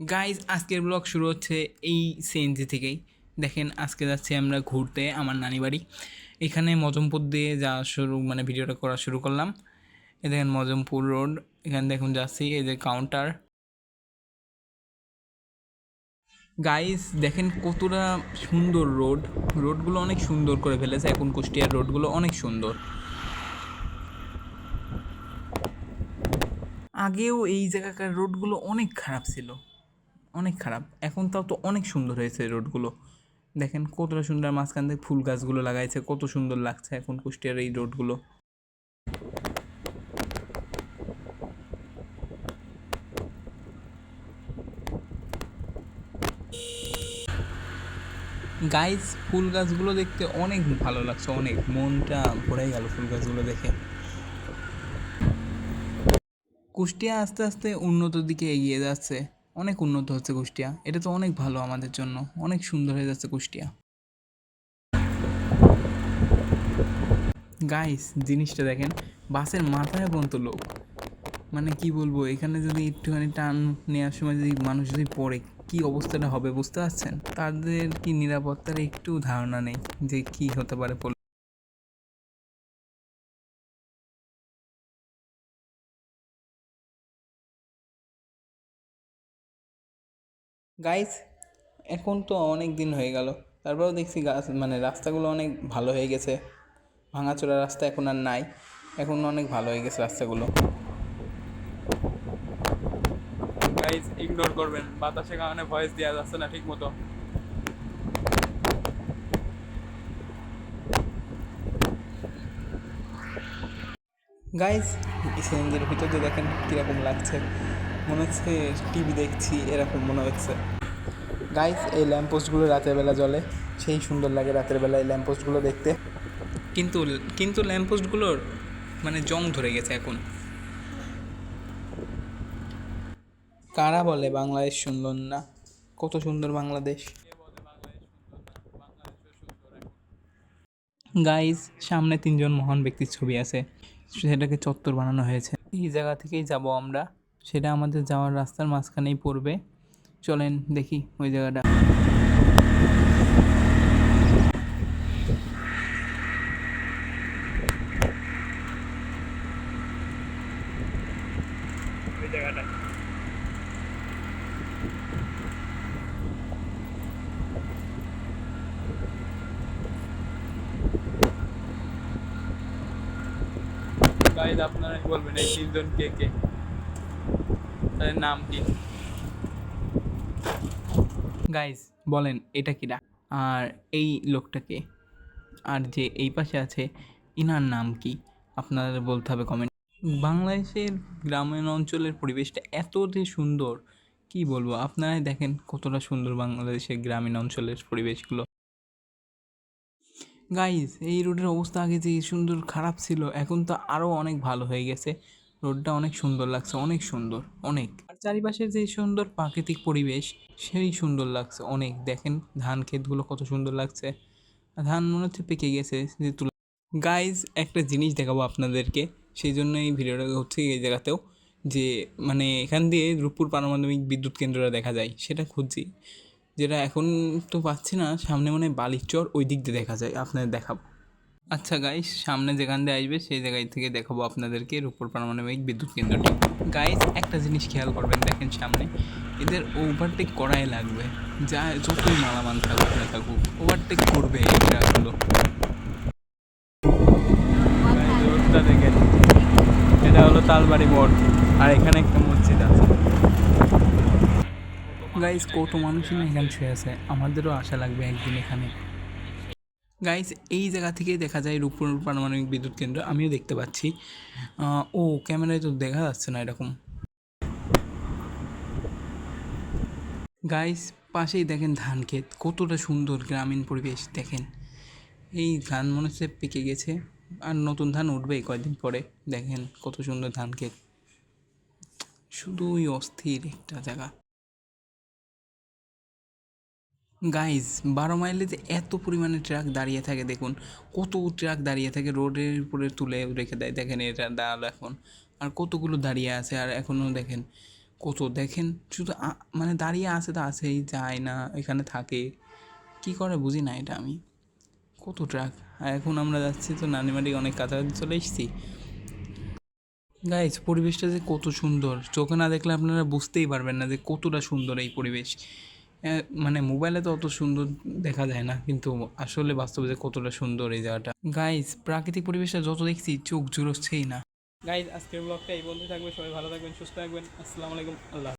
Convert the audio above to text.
Guys আজকের blog শুরু হচ্ছে এই সিএনজি থেকেই। দেখেন, আজকে যাচ্ছি আমরা ঘুরতে আমার নানি বাড়ি। এখানে মজমপুর দিয়ে যাওয়া শুরু মানে ভিডিওটা করা শুরু করলাম। এ দেখেন, মজমপুর রোড এখানে দেখুন যাচ্ছি, এই যে কাউন্টার গাইস দেখেন কতটা সুন্দর রোড রোডগুলো অনেক সুন্দর করে ফেলেছে, এখন কুষ্টিয়ার রোডগুলো অনেক সুন্দর। আগেও এই জায়গাকার রোডগুলো অনেক খারাপ ছিল। অনেক খারাপ। এখন তাও তো অনেক সুন্দর হয়েছে রোডগুলো। দেখেন কতটা সুন্দর মাঝখান থেকে ফুল গাছগুলো লাগাইছে, কত সুন্দর লাগছে এখন কুষ্টিয়ার এই রোডগুলো। গাইজ ফুল গাছগুলো দেখতে অনেক ভালো লাগছে, অনেক। মনটা ভরে গেল ফুল গাছগুলো দেখে। কুষ্টিয়া আস্তে আস্তে উন্নত দিকে এগিয়ে যাচ্ছে। অনেক উন্নত হচ্ছে কুষ্টিয়া। এটা তো অনেক ভালো আমাদের জন্য। অনেক সুন্দর হয়ে যাচ্ছে কুষ্টিয়া। গাইস জিনিসটা দেখেন, বাসের মাথায় পর্যন্ত লোক। মানে কি বলব, এখানে যদি একটুখানি টান নেওয়ার সময় যদি মানুষ যদি পড়ে, কি অবস্থাটা হবে বুঝতে পারছেন? তাদের কি নিরাপত্তার একটু ধারণা নেই যে কি হতে পারে গাইস এখন তো অনেক দিন হয়ে গেল। তারপরেও দেখছি গাছ মানে রাস্তাগুলো অনেক ভালো হয়ে গেছে। ভাঙাচোরা রাস্তা এখন আর নাই। এখন অনেক ভালো হয়ে গেছে রাস্তাগুলো। গাইস ইগনোর করবেন। বাতাসের কারণে ভয়েস দেওয়া যাচ্ছে না ঠিক মতো গাইজ সিএনজির ভিতর দিয়ে দেখেন কীরকম লাগছে। মনে হচ্ছে টিভি দেখছি, এরকম মনে হচ্ছে। গাইজ এই ল্যাম্পপোস্টগুলো রাতের বেলা জ্বলে। সেই সুন্দর লাগে রাতের বেলা এই ল্যাম্পপোস্টগুলো দেখতে। কিন্তু কিন্তু ল্যাম্পপোস্টগুলোর মানে জং ধরে গেছে এখন। কারা বলে বাংলাদেশ সুন্দর না? কত সুন্দর বাংলাদেশ। গাইজ সামনে তিনজন মহান ব্যক্তির ছবি আছে। সেটাকে চত্বর বানানো হয়েছে। এই জায়গা থেকেই যাব আমরা। সেটা আমাদের যাওয়ার রাস্তার মাঝখানেই পড়বে। চলেন দেখি ওই জায়গাটা। আপনারাই বলবেন? এই তিনজন কে কে? তাদের নাম কি? গাইজ বলেন, এটা কিরা? আর এই লোকটাকে আর যে এই পাশে আছে, ইনার নাম কি? আপনাদের বলতে হবে কমেন্ট বাংলাদেশের গ্রামীণ অঞ্চলের পরিবেশটা এত যে সুন্দর, কি বলব? আপনারাই দেখেন কতটা সুন্দর বাংলাদেশের গ্রামীণ অঞ্চলের পরিবেশগুলো। গাইজ এই রোডের অবস্থা আগে যে সুন্দর খারাপ ছিল, এখন তো আরও অনেক ভালো হয়ে গেছে। রোডটা অনেক সুন্দর লাগছে, অনেক সুন্দর, অনেক। আর চারিপাশের যে সুন্দর প্রাকৃতিক পরিবেশ, সেই সুন্দর লাগছে, অনেক। দেখেন ধান ক্ষেতগুলো কত সুন্দর লাগছে। ধান মনে হচ্ছে পেকে গেছে, যে তুলা গাইজ একটা জিনিস দেখাবো আপনাদেরকে, সেই জন্য এই ভিডিওটা হচ্ছে এই জায়গাতেও, যে মানে এখান দিয়ে রূপপুর পারমাণবিক বিদ্যুৎ কেন্দ্রটা দেখা যায়, সেটা খুঁজছি। যেটা এখন তো পাচ্ছি না, সামনে মানে বালির চর ওই দিক দিয়ে দেখা যায়, আপনাদের দেখাবো। আচ্ছা গাইস সামনে যেখান দিয়ে আসবে সেই জায়গায় থেকে দেখাবো আপনাদেরকে রূপপুর পারমাণবিক বিদ্যুৎ কেন্দ্রটি। গাইস একটা জিনিস খেয়াল করবেন দেখেন সামনে এদের ওভারটেক করাই লাগবে। যা যতই মালামাল থাকুক না থাকুক ওভারটেক করবে রোডটা দেখেন এটা হলো তালবাড়ি মোড় আর এখানে একটা মসজিদ আছে। গাইস কত মানুষই না এখানে শুয়ে আছে আমাদেরও আশা লাগবে একদিন এখানে। গাইস এই জায়গা থেকেই দেখা যায় রূপপুর পারমাণবিক বিদ্যুৎ কেন্দ্র। আমিও দেখতে পাচ্ছি। ও, ক্যামেরায় তো দেখা যাচ্ছে না এরকম। গাইস পাশেই দেখেন ধান ক্ষেত। কতটা সুন্দর গ্রামীণ পরিবেশ, দেখেন। এই ধান মনে হচ্ছে পেকে গেছে। আর নতুন ধান উঠবে কয়েকদিন পরে। দেখেন কত সুন্দর ধান ক্ষেত। শুধুই অস্থির একটা জায়গা। গাইজ বারো মাইলে যে এত পরিমাণে ট্রাক দাঁড়িয়ে থাকে, দেখুন। কত ট্রাক দাঁড়িয়ে থাকে রোডের উপরে তুলে রেখে দেয়। দেখেন এটা দাঁড়াল এখন। আর কতগুলো দাঁড়িয়ে আছে, আর এখনও দেখেন, কত দেখেন, শুধু মানে দাঁড়িয়ে আছে তো আছেই, যায় না, এখানে থাকে। কি করে বুঝি না এটা আমি? কত ট্রাক আর এখন আমরা যাচ্ছি তো নানিমাটি অনেক কাছাকাছি চলে এসেছি। গাইজ পরিবেশটা যে কত সুন্দর। চোখে না দেখলে আপনারা বুঝতেই পারবেন না যে কতটা সুন্দর এই পরিবেশ। মানে মোবাইলে তো অত সুন্দর দেখা যায় না, কিন্তু আসলে বাস্তবে যে কতটা সুন্দর এই জায়গাটা। গাইজ প্রাকৃতিক পরিবেশে যত দেখছি চোখ জুড়োচ্ছেই না। গাইজ আজকের ব্লগটা এই বন্ধু থাকবে, সবাই ভালো থাকবেন, সুস্থ থাকবেন, আসসালামু আলাইকুম, আল্লাহ